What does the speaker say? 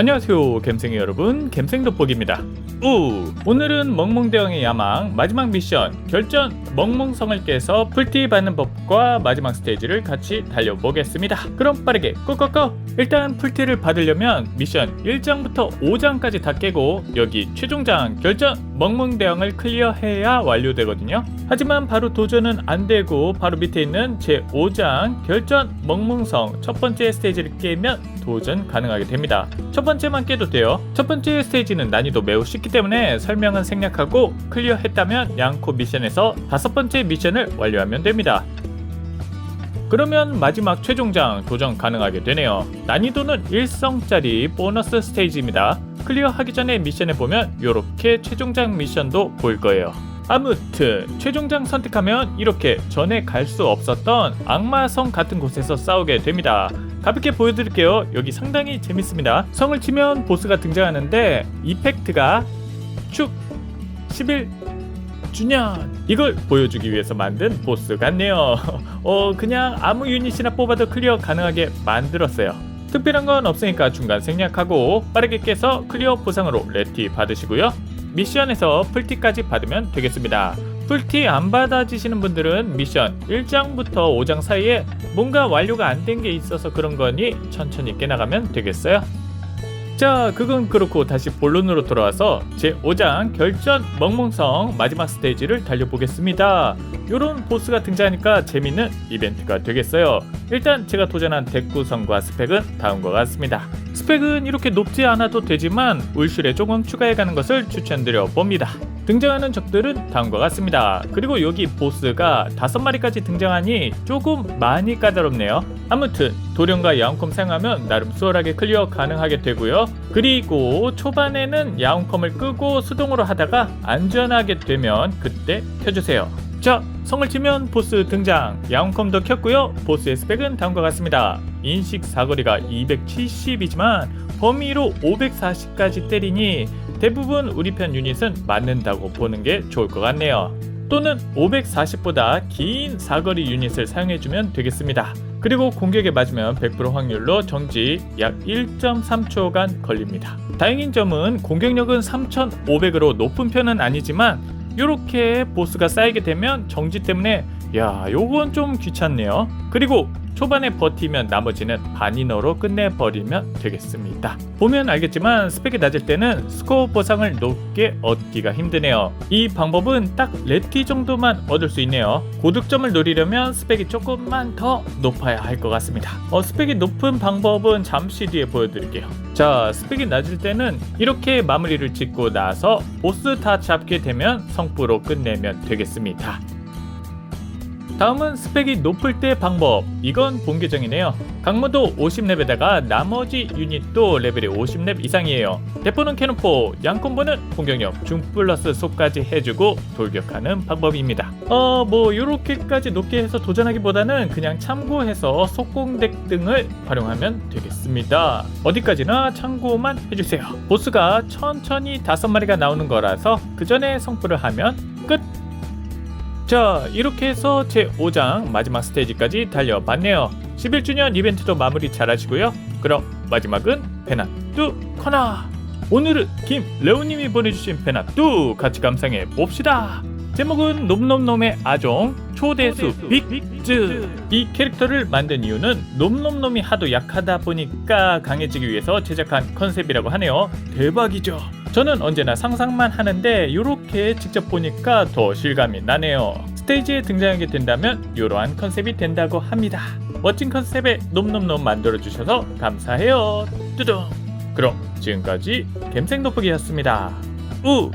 안녕하세요 갬생이 여러분. 갬생 돋보기입니다. 우! 오늘은 멍멍대왕의 야망 마지막 미션 결전 멍멍성을 깨서 풀티 받는 법과 마지막 스테이지를 같이 달려보겠습니다. 그럼 빠르게 꼬꼬꼬 일단 풀티를 받으려면 미션 1장부터 5장까지 다 깨고 여기 최종장 결전 멍멍 대왕을 클리어해야 완료되거든요 하지만 바로 도전은 안 되고 바로 밑에 있는 제 5장 결전 멍멍성 첫 번째 스테이지를 깨면 도전 가능하게 됩니다. 첫 번째만 깨도 돼요. 첫 번째 스테이지는 난이도 매우 쉽기 때문에 설명은 생략하고 클리어했다면 양코 미션에서 다섯 번째 미션을 완료하면 됩니다. 그러면 마지막 최종장 도전 가능하게 되네요. 난이도는 1성짜리 보너스 스테이지입니다. 클리어하기 전에 미션에 보면 이렇게 최종장 미션도 보일 거예요. 아무튼 최종장 선택하면 이렇게 전에 갈 수 없었던 악마성 같은 곳에서 싸우게 됩니다. 가볍게 보여드릴게요. 여기 상당히 재밌습니다. 성을 치면 보스가 등장하는데 이펙트가 축 11 주년 이걸 보여주기 위해서 만든 보스 같네요. 어 그냥 아무 유닛이나 뽑아도 클리어 가능하게 만들었어요. 특별한 건 없으니까 중간 생략하고 빠르게 깨서 클리어 보상으로 레티 받으시고요. 미션에서 풀티까지 받으면 되겠습니다. 풀티 안 받아지시는 분들은 미션 1장부터 5장 사이에 뭔가 완료가 안 된 게 있어서 그런 거니 천천히 깨나가면 되겠어요. 자, 그건 그렇고 다시 본론으로 돌아와서 제 5장 결전 멍멍성 마지막 스테이지를 달려보겠습니다. 요런 보스가 등장하니까 재밌는 이벤트가 되겠어요. 일단 제가 도전한 덱 구성과 스펙은 다음과 같습니다. 스펙은 이렇게 높지 않아도 되지만 울실에 조금 추가해가는 것을 추천드려 봅니다. 등장하는 적들은 다음과 같습니다. 그리고 여기 보스가 다섯 마리까지 등장하니 조금 많이 까다롭네요. 아무튼 도령과 야옹컴 사용하면 나름 수월하게 클리어 가능하게 되고요. 그리고 초반에는 야옹컴을 끄고 수동으로 하다가 안전하게 되면 그때 켜주세요. 자, 성을 치면 보스 등장. 야옹컴도 켰고요. 보스의 스펙은 다음과 같습니다. 인식 사거리가 270이지만 범위로 540까지 때리니 대부분 우리 편 유닛은 맞는다고 보는 게 좋을 것 같네요. 또는 540보다 긴 사거리 유닛을 사용해주면 되겠습니다. 그리고 공격에 맞으면 100% 확률로 정지 약 1.3초간 걸립니다. 다행인 점은 공격력은 3500으로 높은 편은 아니지만 이렇게 보스가 쌓이게 되면 정지 때문에 야 요건 좀 귀찮네요. 그리고 초반에 버티면 나머지는 반인어로 끝내버리면 되겠습니다. 보면 알겠지만 스펙이 낮을 때는 스코어 보상을 높게 얻기가 힘드네요. 이 방법은 딱 레티 정도만 얻을 수 있네요. 고득점을 노리려면 스펙이 조금만 더 높아야 할 것 같습니다. 어, 스펙이 높은 방법은 잠시 뒤에 보여드릴게요. 자, 스펙이 낮을 때는 이렇게 마무리를 짓고 나서 보스 다 잡게 되면 성부로 끝내면 되겠습니다. 다음은 스펙이 높을 때 방법. 이건 본 계정이네요. 강모도 50렙에다가 나머지 유닛도 레벨이 50렙 이상이에요. 대포는 캐논포, 양콤보는 공격력 중 플러스 속까지 해주고 돌격하는 방법입니다. 어, 뭐 요렇게까지 높게 해서 도전하기보다는 그냥 참고해서 속공덱 등을 활용하면 되겠습니다. 어디까지나 참고만 해주세요. 보스가 천천히 다섯 마리가 나오는 거라서 그 전에 성불을 하면 끝. 자 이렇게 해서 제 5장 마지막 스테이지까지 달려봤네요. 11주년 이벤트도 마무리 잘 하시고요. 그럼 마지막은 페나뚜 커나 오늘은 김레오님이 보내주신 페나뚜 같이 감상해 봅시다. 제목은 놈놈놈의 아종 초대수 빅즈. 이 캐릭터를 만든 이유는 놈놈놈이 하도 약하다 보니까 강해지기 위해서 제작한 컨셉이라고 하네요. 대박이죠 저는 언제나 상상만 하는데 이렇게 직접 보니까 더 실감이 나네요. 스테이지에 등장하게 된다면 이러한 컨셉이 된다고 합니다. 멋진 컨셉에 놈놈놈 만들어주셔서 감사해요. 뚜둥. 그럼 지금까지 갬생 돋보기였습니다. 우!